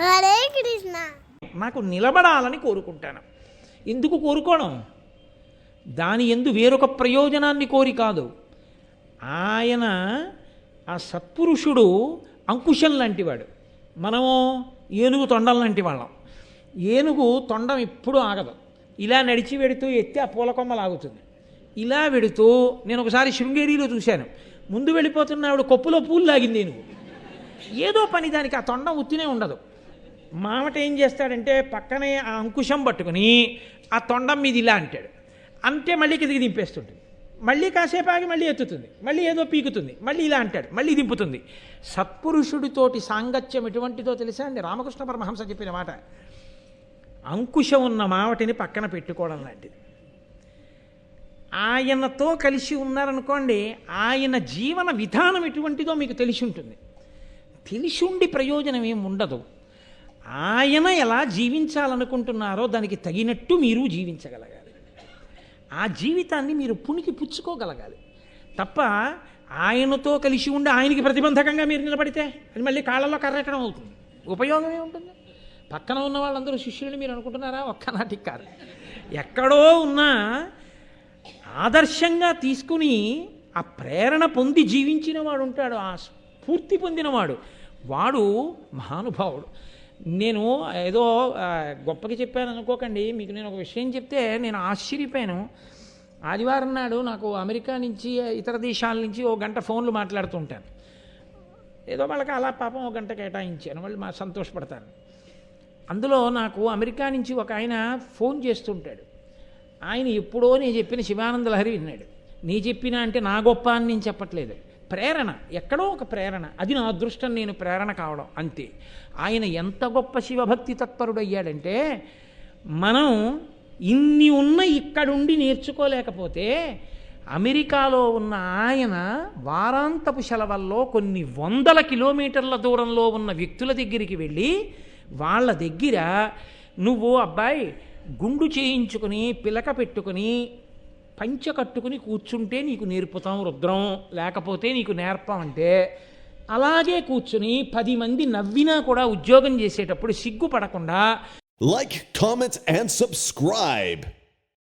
హరే కృష్ణ. నాకు నిలబడాలని కోరుకుంటాను. ఎందుకు కోరుకోను? దాని ఎందు వేరొక ప్రయోజనాన్ని కోరి కాదు. ఆయన ఆ సత్పురుషుడు అంకుశం లాంటివాడు. మనము ఏనుగు తొండం లాంటి వాళ్ళం. ఏనుగు తొండం ఎప్పుడూ ఆగదు. ఇలా నడిచి వెడుతూ ఎత్తి ఆ పూల కొమ్మ లాగుతుంది. ఇలా వెడుతూ నేను ఒకసారి శృంగేరిలో చూశాను. ముందు వెళ్ళిపోతున్న ఆవిడ కొప్పులో పూలు లాగింది ఏనుగు. ఏదో పని దానికి ఆ తొండం ఉత్తినే ఉండదు. మామట ఏం చేస్తాడంటే పక్కనే ఆ అంకుశం పట్టుకుని ఆ తొండం మీద ఇలా అంటాడు. అంటే మళ్ళీ కిందికి దింపేస్తుంటుంది. మళ్ళీ కాసేపు ఆగి మళ్ళీ ఎత్తుతుంది. మళ్ళీ ఏదో పీకుతుంది. మళ్ళీ ఇలా అంటాడు. మళ్ళీ దింపుతుంది. సత్పురుషుడితోటి సాంగత్యం ఎటువంటిదో తెలుసా అండి? రామకృష్ణ పరమహంస చెప్పిన మాట. అంకుశం ఉన్న మావటిని పక్కన పెట్టుకోవడం లాంటిది. ఆయనతో కలిసి ఉన్నారనుకోండి ఆయన జీవన విధానం ఎటువంటిదో మీకు తెలిసి ఉంటుంది. తెలిసి ఉండి ప్రయోజనం ఏమి ఉండదు. ఆయన ఎలా జీవించాలనుకుంటున్నారో దానికి తగినట్టు మీరు జీవించగలగాలి. ఆ జీవితాన్ని మీరు పుణికి పుచ్చుకోగలగాలి. తప్ప ఆయనతో కలిసి ఉండి ఆయనకి ప్రతిబంధకంగా మీరు నిలబడితే అది మళ్ళీ కాళ్ళలో కర్రెట్టడం అవుతుంది. ఉపయోగమే ఉంటుంది పక్కన ఉన్న వాళ్ళందరూ శిష్యులని మీరు అనుకుంటున్నారా? ఒక్కనాటికి కాదు. ఎక్కడో ఉన్నా ఆదర్శంగా తీసుకుని ఆ ప్రేరణ పొంది జీవించిన వాడు ఉంటాడు. ఆ స్ఫూర్తి పొందినవాడు. వాడు మహానుభావుడు. నేను ఏదో గొప్పకి చెప్పాను అనుకోకండి. మీకు నేను ఒక విషయం చెప్తే నేను ఆశ్చర్యపోయాను. ఆదివారం నాడు నాకు అమెరికా నుంచి ఇతర దేశాల నుంచి ఓ గంట ఫోన్లు మాట్లాడుతూ ఉంటాను. ఏదో వాళ్ళకి అలా పాపం ఒక గంట కేటాయించాను. వాళ్ళు మా సంతోషపడతారు. అందులో నాకు అమెరికా నుంచి ఒక ఆయన ఫోన్ చేస్తుంటాడు. ఆయన ఎప్పుడో నేను చెప్పిన శివానంద లహరి విన్నాడు. నీ చెప్పినా అంటే నా గొప్ప అని నేను చెప్పట్లేదు. ప్రేరణ ఎక్కడో ఒక ప్రేరణ. అది నా అదృష్టం నేను ప్రేరణ కావడం అంతే. ఆయన ఎంత గొప్ప శివభక్తి తత్పరుడయ్యాడంటే మనం ఇన్ని ఉన్న ఇక్కడుండి నేర్చుకోలేకపోతే అమెరికాలో ఉన్న ఆయన వారాంతపు సెలవుల్లో కొన్ని వందల కిలోమీటర్ల దూరంలో ఉన్న వ్యక్తుల దగ్గరికి వెళ్ళి వాళ్ళ దగ్గర నువ్వు అబ్బాయి గుండు చేయించుకుని పిలక పెట్టుకుని పంచ కట్టుకుని కూర్చుంటే నీకు నేర్పుతాం రుద్రం లేకపోతే నీకు నేర్పం అంటే అలాగే కూర్చుని పది మంది నవ్వినా కూడా ఉద్యోగం చేసేటప్పుడు సిగ్గుపడకుండా లైక్ కామెంట్స్ అండ్ సబ్స్క్రైబ్